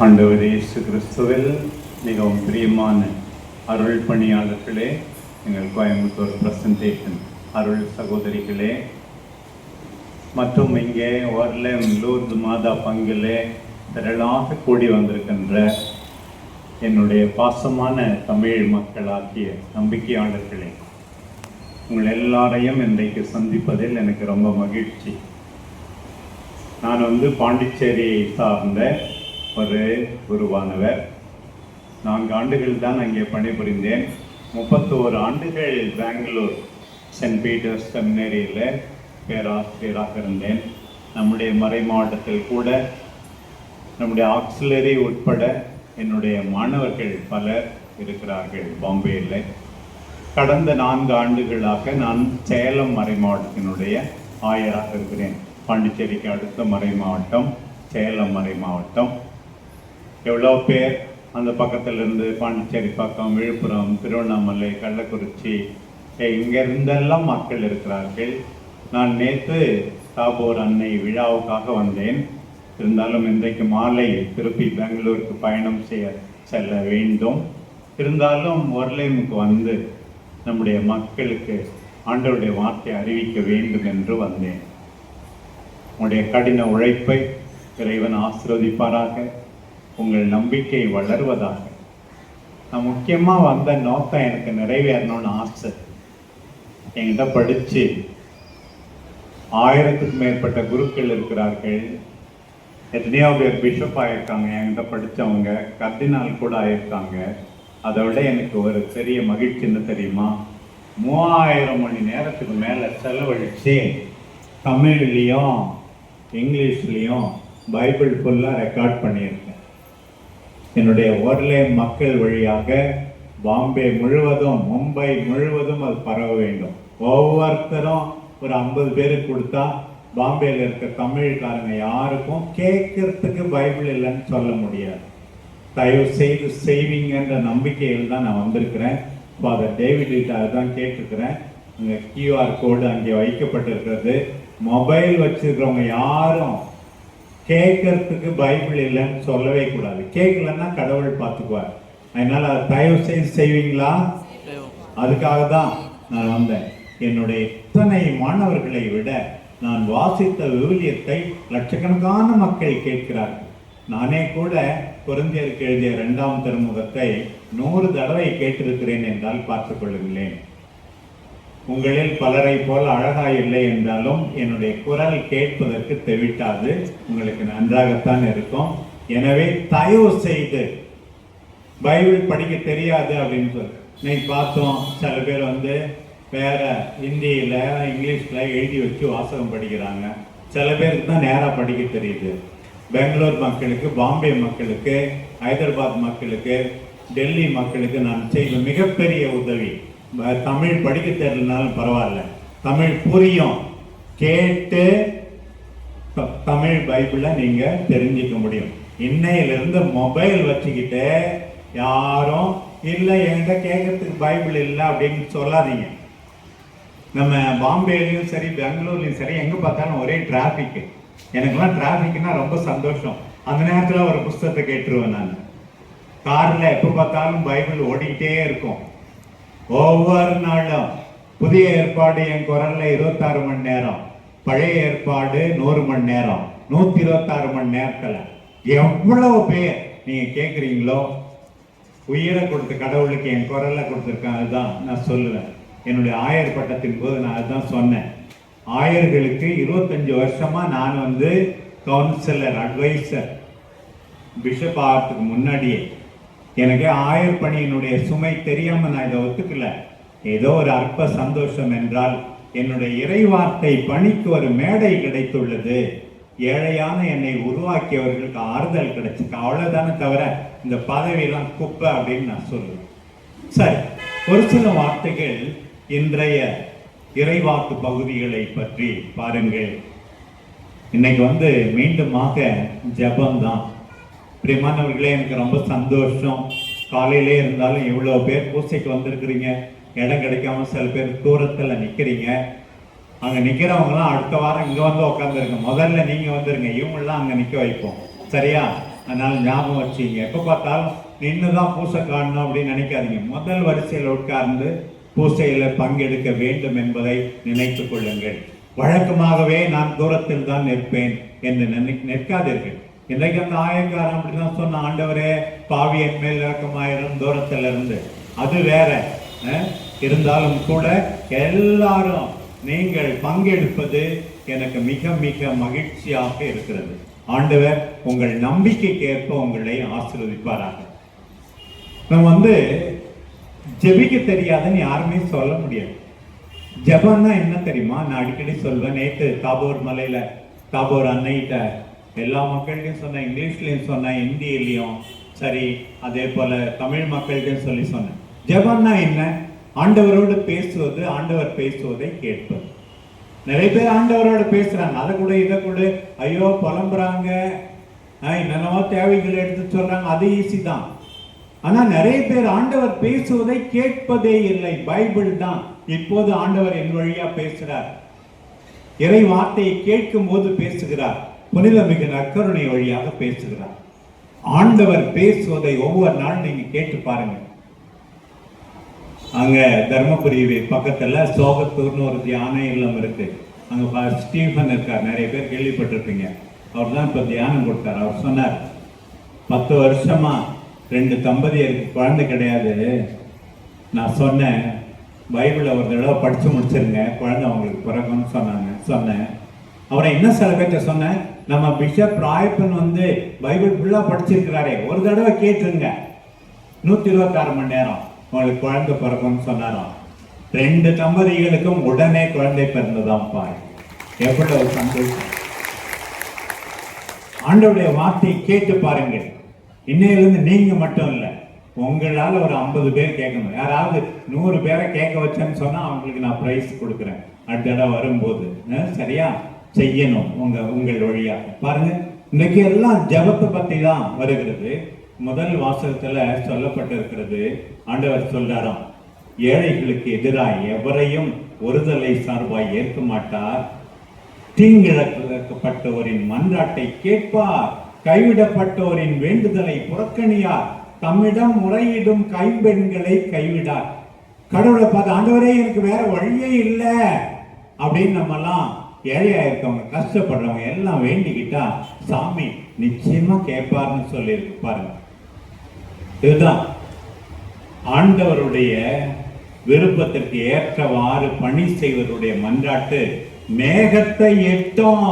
ஆண்டவர் இயேசு கிறிஸ்துவில் மிகவும் பிரியமான அருள் பணியாளர்களே எங்கள் கோயம்புத்தூர் பிரசன்டேஷன் அருள் சகோதரிகளே மற்றும் இங்கே ஒர்லேம் லூர்து மாதா பங்கிலே திரளாக கூடி வந்திருக்கின்ற என்னுடைய பாசமான தமிழ் மக்களாகிய நம்பிக்கையாளர்களே உங்கள் எல்லாரையும் இன்றைக்கு சந்திப்பதில் எனக்கு ரொம்ப மகிழ்ச்சி. நான் வந்து பாண்டிச்சேரியை சார்ந்த ஒரு குருவானவர் நான்கு ஆண்டுகள் தான் அங்கே பணிபுரிந்தேன். முப்பத்தோரு ஆண்டுகள் பெங்களூர் சென்ட் பீட்டர்ஸ் செமினரியில் பேராசிரியராக இருந்தேன். நம்முடைய மறை மாவட்டத்தில் கூட நம்முடைய ஆக்சிலரி உட்பட என்னுடைய மாணவர்கள் பலர் இருக்கிறார்கள் பாம்பேயில். கடந்த நான்கு ஆண்டுகளாக நான் சேலம் மறை மாவட்டத்தினுடைய ஆயராக இருக்கிறேன். பாண்டிச்சேரிக்கு அடுத்த மறை மாவட்டம் சேலம் மறை மாவட்டம். எவ்வளோ பேர் அந்த பக்கத்தில் இருந்து பாண்டிச்சேரி பக்கம் விழுப்புரம் திருவண்ணாமலை கள்ளக்குறிச்சி இங்கிருந்தெல்லாம் மக்கள் இருக்கிறார்கள். நான் நேற்று தாபோர் அன்னை விழாவுக்காக வந்தேன். இருந்தாலும் இன்றைக்கு மாலை திருப்பி பெங்களூருக்கு பயணம் செய்ய செல்ல வேண்டும். இருந்தாலும் ஒர்லேமுக்கு வந்து நம்முடைய மக்களுக்கு ஆண்டவருடைய வார்த்தை அறிவிக்க வேண்டும் என்று வந்தேன். உங்களுடைய கடின உழைப்பை இறைவன் ஆசிர்வதிப்பாராக. உங்கள் நம்பிக்கை வளர்வதாக. நான் முக்கியமாக வந்த நோக்கம் எனக்கு நிறைவேறணும்னு ஆசை. என்கிட்ட படித்து ஆயிரத்துக்கும் மேற்பட்ட குருக்கள் இருக்கிறார்கள். எத்தனையோ பேர் பிஷப் ஆயிருக்காங்க. என்கிட்ட படித்தவங்க கர்தினால் கூட ஆயிருக்காங்க. அதை விட எனக்கு ஒரு பெரிய மகிழ்ச்சி என்ன தெரியுமா? மூவாயிரம் மணி நேரத்துக்கு மேலே செலவழித்து தமிழ்லேயும் இங்கிலீஷ்லேயும் பைபிள் ஃபுல்லாக ரெக்கார்ட் பண்ணியிருக்கேன். என்னுடைய ஒர்லே மக்கள் வழியாக பாம்பே முழுவதும் மும்பை முழுவதும் அது பரவ வேண்டும். ஒவ்வொருத்தரும் ஒரு ஐம்பது பேருக்கு கொடுத்தா பாம்பேயில் இருக்க தமிழ்காரங்க யாருக்கும் கேட்கறதுக்கு பைபிள் இல்லைன்னு சொல்ல முடியாது. தயவு செய்து செய்வீங்கன்ற நம்பிக்கையில் தான் நான் வந்திருக்கிறேன். ஃபாதர் டேவிட் தான் அதுதான் கேட்டிருக்கிறேன். அங்கே கியூஆர் கோடு அங்கே வைக்கப்பட்டிருக்கிறது. மொபைல் வச்சுருக்கிறவங்க யாரும் கேட்கறதுக்கு பைபிள் இல்லைன்னு சொல்லவே கூடாது. கேட்கலன்னா கடவுள் பார்த்துக்குவார். அதனால அதை தயவு செய்து செய்வீங்களா? அதுக்காக தான் நான் வந்தேன். என்னுடைய இத்தனை மாணவர்களை விட நான் வாசித்த விவிலியத்தை லட்சக்கணக்கான மக்கள் கேட்கிறார்கள். நானே கூட குழந்தையருக்கு எழுதிய இரண்டாம் திருமுகத்தை நூறு தடவை கேட்டிருக்கிறேன் என்றால் பார்த்துக் கொள்ளுங்களேன். உங்களில் பலரை போல் அழகா இல்லை என்றாலும் என்னுடைய குரல் கேட்பதற்கு தெவிட்டாது. உங்களுக்கு நன்றாகத்தான் இருக்கும். எனவே தயவு செய்து பைபிள் படிக்க தெரியாது அப்படின்னு சொல்லி இன்னைக்கு பார்த்தோம் சில பேர் வந்து வேற ஹிந்தியில் இங்கிலீஷில் எழுதி வச்சு வாசகம் படிக்கிறாங்க. சில பேருக்கு தான் நேராக படிக்க தெரியுது. பெங்களூர் மக்களுக்கு பாம்பே மக்களுக்கு ஹைதராபாத் மக்களுக்கு டெல்லி மக்களுக்கு நான் செய்த மிகப்பெரிய உதவி. தமிழ் படிக்க தெரியலனாலும் பரவாயில்ல. தமிழ் புரியும். கேட்டு த- தமிழ் பைபிளை நீங்கள் தெரிஞ்சுக்க முடியும். இன்னையிலிருந்து மொபைல் வச்சுக்கிட்டு யாரும் இல்லை என்கிட்ட கேட்கறதுக்கு பைபிள் இல்லை அப்படின்னு சொல்லாதீங்க. நம்ம பாம்பேலையும் சரி பெங்களூர்லையும் சரி எங்கே பார்த்தாலும் ஒரே டிராஃபிக்கு எனக்குலாம் டிராஃபிக்னா ரொம்ப சந்தோஷம். அந்த நேரத்தில் ஒரு புஸ்தகத்தை கேட்டுருவேன் நான். காரில் எப்போ பார்த்தாலும் பைபிள் ஓடிக்கிட்டே இருக்கும். ஒவ்வொரு நாளும் புதிய ஏற்பாடு என் குரல்ல இருபத்தாறு மணி நேரம். பழைய ஏற்பாடு நூறு மணி நேரம். நூத்தி இருபத்தாறு மணி நேரத்துல. எவ்வளவு பேர் நீங்க கேக்குறீங்களோ உயிரை கொடுத்த கடவுளுக்கு என் குரல்ல கொடுத்துருக்கேன் அதுதான் நான் சொல்லுவேன். என்னுடைய ஆயர் பட்டத்தின் போது நான் அதுதான் சொன்னேன். ஆயர்களுக்கு இருபத்தஞ்சு வருஷமா நான் வந்து கவுன்சிலர் அட்வைசர் பிஷப் ஆகிறதுக்கு முன்னாடியே எனக்கு ஆயர் பணியினுடைய சுமை தெரியாம நான் இதை ஒத்துக்கல. ஏதோ ஒரு அற்ப சந்தோஷம் என்றால் என்னுடைய இறைவார்த்தை பணிக்கு ஒரு மேடை கிடைத்துள்ளது. ஏழையான என்னை உருவாக்கியவர்களுக்கு ஆறுதல் கிடைச்சிருக்கு. அவ்வளவுதானே தவிர இந்த பதவியெல்லாம் குப்பை அப்படின்னு நான் சொல்லுவேன். சரி ஒரு சில வார்த்தைகள் இன்றைய இறைவாக்கு பகுதிகளை பற்றி பாருங்கள். இன்னைக்கு வந்து மீண்டுமாக ஜெபம்தான். பிரியமானவர்களே எனக்கு ரொம்ப சந்தோஷம். காலையிலே இருந்தாலும் இவ்வளோ பேர் பூசைக்கு வந்திருக்கிறீங்க. இடம் கிடைக்காம சில பேர் தூரத்தில் நிற்கிறீங்க அங்கே நிற்கிறவங்களாம் அடுத்த வாரம் இங்கே வந்து உட்காந்துருங்க முதல்ல நீங்கள் வந்துருங்க. இவங்களாம் அங்கே நிற்க வைப்போம். சரியா? அதனால் ஞாபகம் வச்சுங்க எப்போ பார்த்தாலும் நின்று தான் பூசை காணணும் அப்படின்னு நினைக்காதீங்க. முதல் வரிசையில் உட்கார்ந்து பூசையில் பங்கெடுக்க வேண்டும் என்பதை நினைத்து கொள்ளுங்கள். வழக்கமாகவே நான் தூரத்தில் தான் நிற்பேன் என்று நினை நிற்காதீர்கள். இன்றைக்கு அந்த ஆயக்காரன் அப்படிதான் சொன்ன ஆண்டவரே பாவி என் மேல் இறக்கமாயிரம் தூரத்தில் இருந்து அது வேற. இருந்தாலும் கூட எல்லாரும் நீங்கள் பங்கெடுப்பது எனக்கு மிக மிக மகிழ்ச்சியாக இருக்கிறது. ஆண்டவர் உங்கள் நம்பிக்கைக்கு ஏற்ப உங்களை ஆசீர்வதிப்பாராக. நம்ம வந்து ஜெபிக்க தெரியாதுன்னு யாருமே சொல்ல முடியாது. ஜபம்னா என்ன தெரியுமா? நான் அடிக்கடி சொல்வேன் நேற்று தாபோர் மலையில தாபோர் அன்னைகிட்ட எல்லா மக்கள்கிட்டையும் சொன்னேன் இங்கிலீஷ்லையும் சொன்னேன் ஹிந்தியிலையும் சரி அதே போல தமிழ் மக்கள்கிட்டையும் சொல்லி சொன்னேன். ஜெபம்னா என்ன? ஆண்டவரோடு பேசுவது ஆண்டவர் பேசுவதை கேட்பது. நிறைய பேர் ஆண்டவரோட பேசுறாங்க. அதை கூட இதை கூட ஐயோ புலம்புறாங்க. ஆஹ் என்னென்னவோ தேவைகளை எடுத்து சொல்கிறாங்க அது ஈஸி தான். ஆனால் நிறைய பேர் ஆண்டவர் பேசுவதை கேட்பதே இல்லை. பைபிள் தான். இப்போது ஆண்டவர் என் வழியா பேசுகிறார் இறை வார்த்தையை கேட்கும் போது பேசுகிறார். புனித மிகு நற்கருணை வழியாக பேசுகிறார். ஆண்டவர் பேசுவதை ஒவ்வொரு நாள் நீங்க கேட்டு பாருங்க. அங்க தர்மபுரி பக்கத்துல சோகத்தூர்னு ஒரு தியான இல்லம் இருக்கு. அங்க ஸ்டீஃபன் இருக்கார். நிறைய பேர் கேள்விப்பட்டிருப்பீங்க. அவர் தான் இப்ப தியானம் கொடுத்தார். அவர் சொன்னார் பத்து வருஷமா ரெண்டு தம்பதியருக்கு குழந்தை கிடையாது. நான் சொன்னேன் பைபிளை ஒரு தடவை படித்து முடிச்சிருங்க. குழந்தை அவங்களுக்கு பிறகுன்னு சொன்னாங்க சொன்னேன். அவரை இன்னும் சில பேர்ட்ட சொன்னேன் நம்ம பிஷப் ராயப்பன் வந்து பைபிள் ஃபுல்லாக படிச்சிருக்கிறாரே. ஒரு தடவை கேட்டுருங்க. நூத்தி இருபத்தாறு மணி நேரம். உங்களுக்கு குழந்தை பிறக்கும்னு சொன்னாராம் ரெண்டு தம்பதிகளுக்கும் உடனே குழந்தை பிறந்ததாம் பாரு எவ்வளவு சந்தோஷம். ஆண்டவுடைய வார்த்தையை கேட்டு பாருங்கள். இன்னையிலிருந்து நீங்க மட்டும் இல்லை உங்களால் ஒரு ஐம்பது பேர் கேட்கணும். யாராவது நூறு பேரை கேட்க வச்சேன்னு சொன்னால் அவங்களுக்கு நான் ப்ரைஸ் கொடுக்குறேன். அடுத்த தடவை வரும்போது. சரியா? செய்யணும் உங்க உங்கள் வழியா. பாருங்க இன்னைக்கு எல்லாம் ஜபத்தை பத்தி தான் வருகிறது. முதல் வாசகத்துல சொல்லப்பட்டிருக்கிறது ஆண்டவர் சொல்றாராம் ஏழைகளுக்கு எதிராக எவரையும் ஒருதலை சார்பாய் ஏற்க மாட்டார். தீங்கிழக்கப்பட்டோரின் மன்றாட்டை கேட்பார். கைவிடப்பட்டோரின் வேண்டுதலை புறக்கணியார். தம்மிடம் முறையிடும் கைம்பெண்களை கைவிடார். கடவுளை பார்த்து ஆண்டவரே எனக்கு வேற வழியே இல்லை. அப்படின்னு நம்மலாம் ஏழையாக இருக்கவங்க கஷ்டப்படுறவங்க எல்லாம் வேண்டிக்கிட்டா சாமி நிச்சயமா கேட்பார்னு சொல்லியிருக்கு பாருங்க. இதுதான். ஆண்டவருடைய விருப்பத்திற்கு ஏற்றவாறு பணி செய்வருடைய மன்றாட்டு மேகத்தை எட்டும்.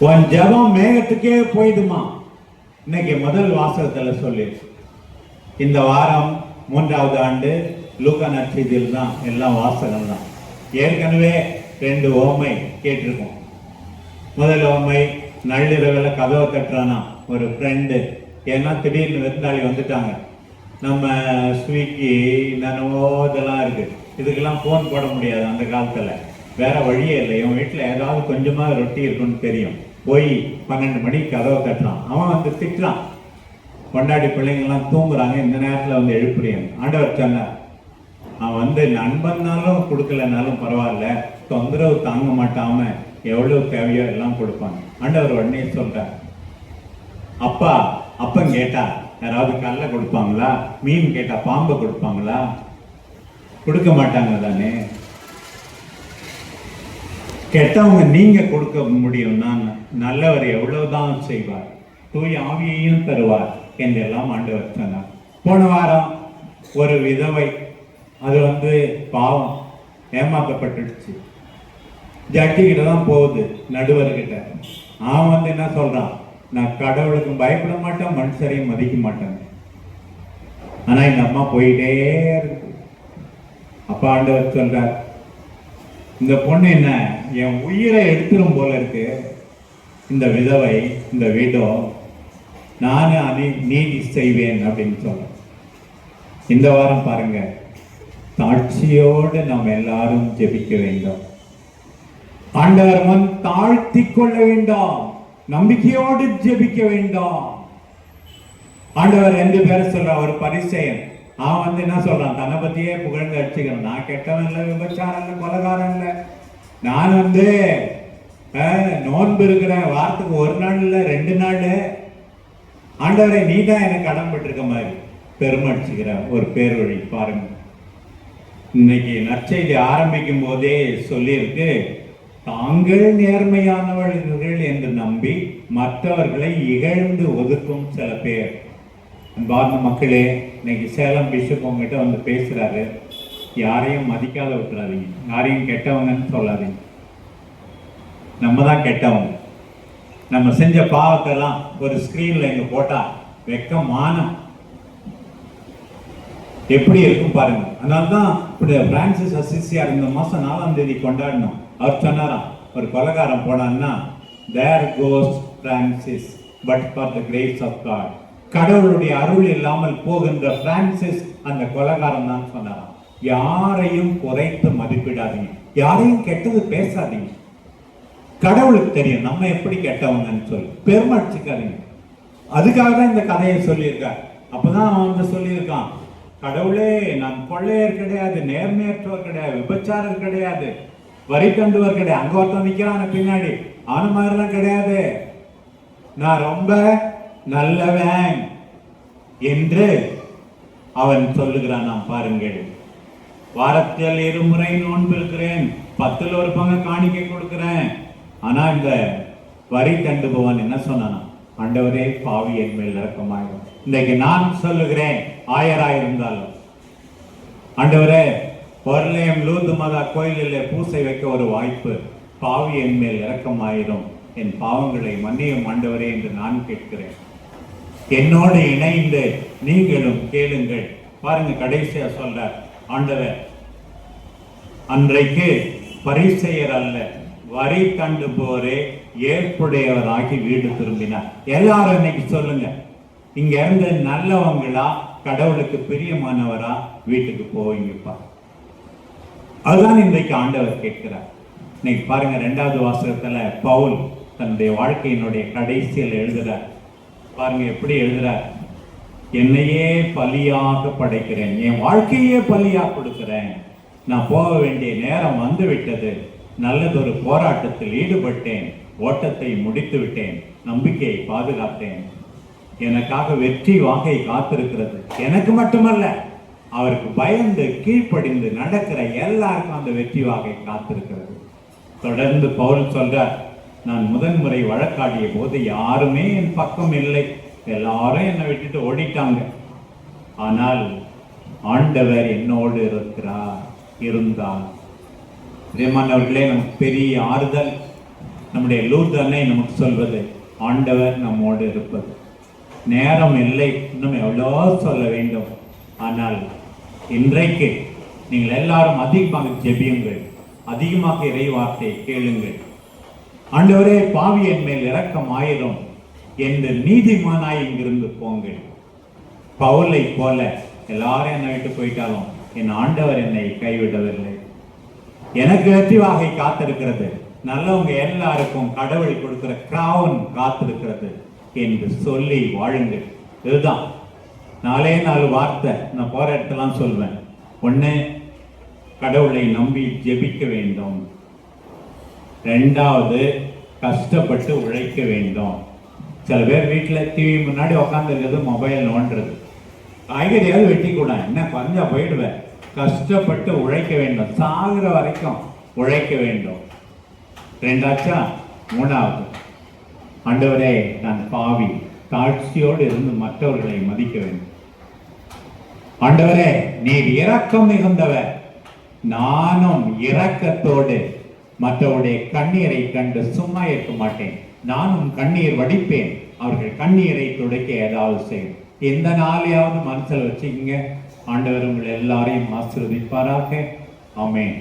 உன் ஜபம் மேகத்துக்கே போயிடுமா? இன்னைக்கு முதல் வாசகத்துல சொல்லிடுச்சு இந்த வாரம் மூன்றாவது ஆண்டு லூகா நட்சத்திரம் தான் எல்லாம் வாசகம் தான் ஏற்கனவே ரெண்டு ஓமை கேட்டிருக்கோம். முதல் ஓமை நள்ளிரவில் கதவை கட்டுறானா? ஒரு ஃப்ரெண்டு ஏன்னா திடீர்னு விருந்தாளி வந்துட்டாங்க. நம்ம ஸ்விக்கி என்னென்னவோ இதெல்லாம் இருக்குது இதுக்கெல்லாம் ஃபோன் போட முடியாது அந்த காலத்தில். வேற வழியே இல்லை. இவன் வீட்டில் ஏதாவது கொஞ்சமாக ரொட்டி இருக்குன்னு தெரியும். போய் பன்னெண்டு மணிக்கு கதவை கட்டுறான். அவன் வந்து திட்டுறான். கொண்டாடி பிள்ளைங்கள்லாம் தூங்குறாங்க. இந்த நேரத்தில் வந்து எழுப்புறீங்க ஆண்டவர் சொன்னார் அவன் வந்து நண்பன்னாலும் கொடுக்கலனாலும் பரவாயில்ல. தொந்தரவு தாங்க மாட்டாம எவ்வளவு தேவையோ எல்லாம் கொடுப்பாங்க. ஆண்டவர் உடனே சொல்றார். அப்பா அப்பன் கேட்டா யாராவது கல்லை கொடுப்பாங்களா? மீன் கேட்டா பாம்பை கொடுப்பாங்களா? கொடுக்க மாட்டாங்க தானே? கெட்டவங்க நீங்க கொடுக்க முடியும்னா நல்லவர் எவ்வளவுதான் செய்வார். தூய் ஆவியையும் தருவார் என்றெல்லாம் ஆண்டவர் சொன்னார். போன வாரம் ஒரு விதவை அது வந்து பாவம். ஏமாத்தப்பட்டுடுச்சு ஜட்ஜி கிட்ட தான் போகுது நடுவர்கிட்ட. அவன் வந்து என்ன சொல்றான்? நான் கடவுளுக்கு பயப்பட மாட்டேன் மனுஷரையும் மதிக்க மாட்டேன். ஆனா இந்த அம்மா போயிட்டே இருக்கு. அப்பா ஆண்டவர் சொல்றார் இந்த பொண்ணு என்ன? என் உயிரை எடுத்துரும் போல இருக்கு. இந்த விதவை இந்த வீடோ நானும் அனி நீதி செய்வேன் அப்படின்னு சொல்றேன். இந்த வாரம் பாருங்க தாட்சியோடு நாம் எல்லாரும் ஜெபிக்க வேண்டும். ஆண்டவர் மன் தாழ்த்தி கொள்ள வேண்டாம். நம்பிக்கையோடு ஜெபிக்க வேண்டாம். ஆண்டவர் ரெண்டு பேரை சொல்ற ஒரு பரிசெயன். அவன் வந்து என்ன சொல்றான்? தன்னை பத்தியே புகழ்ந்து அடிச்சுக்கிறான். நான் கெட்டவன் இல்லை விபச்சாரம் இல்லை கொலகாரம் இல்லை. நான் வந்து ஆஹ், நோன்பு இருக்கிறேன் வாரத்துக்கு ஒரு நாள் இல்ல ரெண்டு நாள் ஆண்டவரை நீ தான் எனக்கு கடன் பட்டிருக்க மாதிரி. பெருமடிச்சுக்கிற ஒரு பேர் வழி. பாருங்க. இன்னைக்கு நற்செய்தி ஆரம்பிக்கும் போதே சொல்லியிருக்கு தாங்கள் நேர்மையானவர்கள் என்று நம்பி மற்றவர்களை இகழ்ந்து ஒதுக்கும் சில பேர். பார்த்த மக்களே இன்னைக்கு சேலம் பிஷப் உங்ககிட்ட வந்து பேசுறாரு. யாரையும் மதிக்காத விட்டுறாதீங்க. யாரையும் கெட்டவங்கன்னு சொல்லாதீங்க. நம்ம தான் கெட்டவங்க. நம்ம செஞ்ச பாவத்தெல்லாம் ஒரு ஸ்கிரீன்ல இங்க போட்டா வெக்க மானம் எப்படி இருக்கும் பாருங்க. அதனால தான் இப்படி பிரான்சிஸ் அசிசியார் இந்த மாதம் நாலாம் தேதி கொண்டாடணும். அவர் சொன்னாராம் ஒரு கொலகாரம் போனான்னா there goes Francis but for the grace of God கடவுளுடைய அருள் இல்லாமல் போகின்ற பிரான்சிஸ் அந்த கொலகாரம் தான் சொன்னாராம். யாரையும் குறைத்து மதிப்பிடாதீங்க. யாரையும் கெட்டது பேசாதீங்க. கடவுளுக்கு தெரியும் நம்ம எப்படி கெட்டவங்கன்னு சொல்லி. பெருமடிச்சுக்காதீங்க அதுக்காக தான் இந்த கதையை சொல்லியிருக்கார். அப்பதான் அவன் வந்து சொல்லியிருக்கான். கடவுளே நான் கொள்ளையர் கிடையாது நேர்மையற்றவர் கிடையாது விபச்சாரர் கிடையாது வரி தண்டுவர் கிடையாது. அங்க ஒருத்தன் நிக்கிறான் பின்னாடி. அவன மாதிரிலாம் கிடையாது. நான் ரொம்ப நல்லவன் என்று அவன் சொல்லுகிறான். நாம் பாருங்கள் வாரத்தில் இருமுறை நோன்பு இருக்கிறேன். பத்துல ஒரு பங்கு காணிக்கை கொடுக்கிறேன். ஆனா இந்த வரி தண்டுபவன் என்ன சொன்னானா? ஆண்டவரே பாவி என் மேல் இறக்கமாயிரும் இன்றைக்கு நான் சொல்லுகிறேன். ஆயராயிருந்தாலும். ஆண்டவரே பொருளையம் லூத்து மதா கோயிலில் பூசை வைக்க ஒரு வாய்ப்பு பாவி என் மேல் இறக்கமாயிரும் என் பாவங்களை மன்னியும் ஆண்டவரே என்று நான் கேட்கிறேன். என்னோடு இணைந்து நீங்களும் கேளுங்கள். பாருங்க கடைசியா சொல்ற ஆண்டவர் அன்றைக்கு பரிசெயர் அல்ல வரி கண்டு போரே ஏற்புடையவராகி வீடு திரும்பினார். எல்லாரும் இன்னைக்கு சொல்லுங்க இங்க இருந்து நல்லவங்களா கடவுளுக்கு பிரியமானவரா வீட்டுக்கு போவீங்கப்பா அதுதான் இன்றைக்கு ஆண்டவர் கேட்கிறார். இன்னைக்கு பாருங்க ரெண்டாவது வாசகத்துல பவுல் தன்னுடைய வாழ்க்கையினுடைய கடைசியில் எழுதுறார். பாருங்க எப்படி எழுதுறார்? என்னையே பலியாக படைக்கிறேன் என் வாழ்க்கையே பலியா கொடுக்கிறேன். நான் போக வேண்டிய நேரம் வந்து விட்டது நல்லதொரு போராட்டத்தில் ஈடுபட்டேன். ஓட்டத்தை முடித்து விட்டேன் நம்பிக்கையை பாதுகாத்தேன். எனக்காக வெற்றி வாகை காத்திருக்கிறது. எனக்கு மட்டுமல்ல அவருக்கு பயந்து கீழ்ப்படிந்து நடக்கிற எல்லாருக்கும் அந்த வெற்றி வாகை காத்திருக்கிறது. தொடர்ந்து பவுல் சொல்றார் நான் முதன்முறை வழக்காடிய போது யாருமே என் பக்கம் இல்லை. எல்லாரும் என்னை விட்டுட்டு ஓடிட்டாங்க. ஆனால் ஆண்டவர் என்னோடு இருக்கிறார் இருந்தார். பிரியமானவர்களே நமக்கு பெரிய ஆறுதல் நம்முடைய லூர்தனை நமக்கு சொல்வது ஆண்டவர் நம்மோடு இருப்பது. நேரம் இல்லை. இன்னும் எவ்வளோ சொல்ல வேண்டும். ஆனால் இன்றைக்கு நீங்கள் எல்லாரும் அதிகமாக ஜெபியுங்கள். அதிகமாக இறை வார்த்தையை கேளுங்கள். ஆண்டவரே பாவி என் மேல் இறக்கம் ஆயிரும். என்று நீதிமானாய் இங்கிருந்து போங்கள். பவுலை போல எல்லாரும் என்னை விட்டு போயிட்டாலும் என் ஆண்டவர் என்னை கைவிடவில்லை. எனக்கு வெற்றி வாகை காத்திருக்கிறது. நல்லவங்க எல்லாருக்கும் கடவுள் கொடுக்கிற கிராவன் காத்திருக்கிறது. என்று சொல்லி வாழுங்கள் இதுதான். நாலே நாலு வார்த்தை. நான் போகிற இடத்தெல்லாம் சொல்வேன். ஒன்று கடவுளை நம்பி ஜெபிக்க வேண்டும். ரெண்டாவது கஷ்டப்பட்டு உழைக்க வேண்டும். சில பேர் வீட்டில் டிவி முன்னாடி உக்காந்துருக்கிறது மொபைல் நோண்டுறது. காய்கறியாவது வெட்டி கூட என்ன குறைஞ்சா போயிடுவேன் கஷ்டப்பட்டு உழைக்க வேண்டும். சாகிற வரைக்கும் உழைக்க வேண்டும். ரெண்டாச்சா? மூணாவது. ஆண்டவரே நான் பாவி தாழ்ச்சியோடு இருந்து மற்றவர்களை மதிக்க வேண்டும். ஆண்டவரே நீர் இரக்கம் மிகுந்தவர். நானும் இரக்கத்தோடு மற்றவருடைய கண்ணீரை கண்டு சும்மா இருக்க மாட்டேன். நானும் கண்ணீர் வடிப்பேன். அவர்கள் கண்ணீரை துடைக்க ஏதாவது செய்யும் எந்த நாளையாவது மனசில் வச்சுக்கங்க. ஆண்டவர் உங்களை எல்லாரையும் ஆசீர்வதிப்பாராக. அமேன்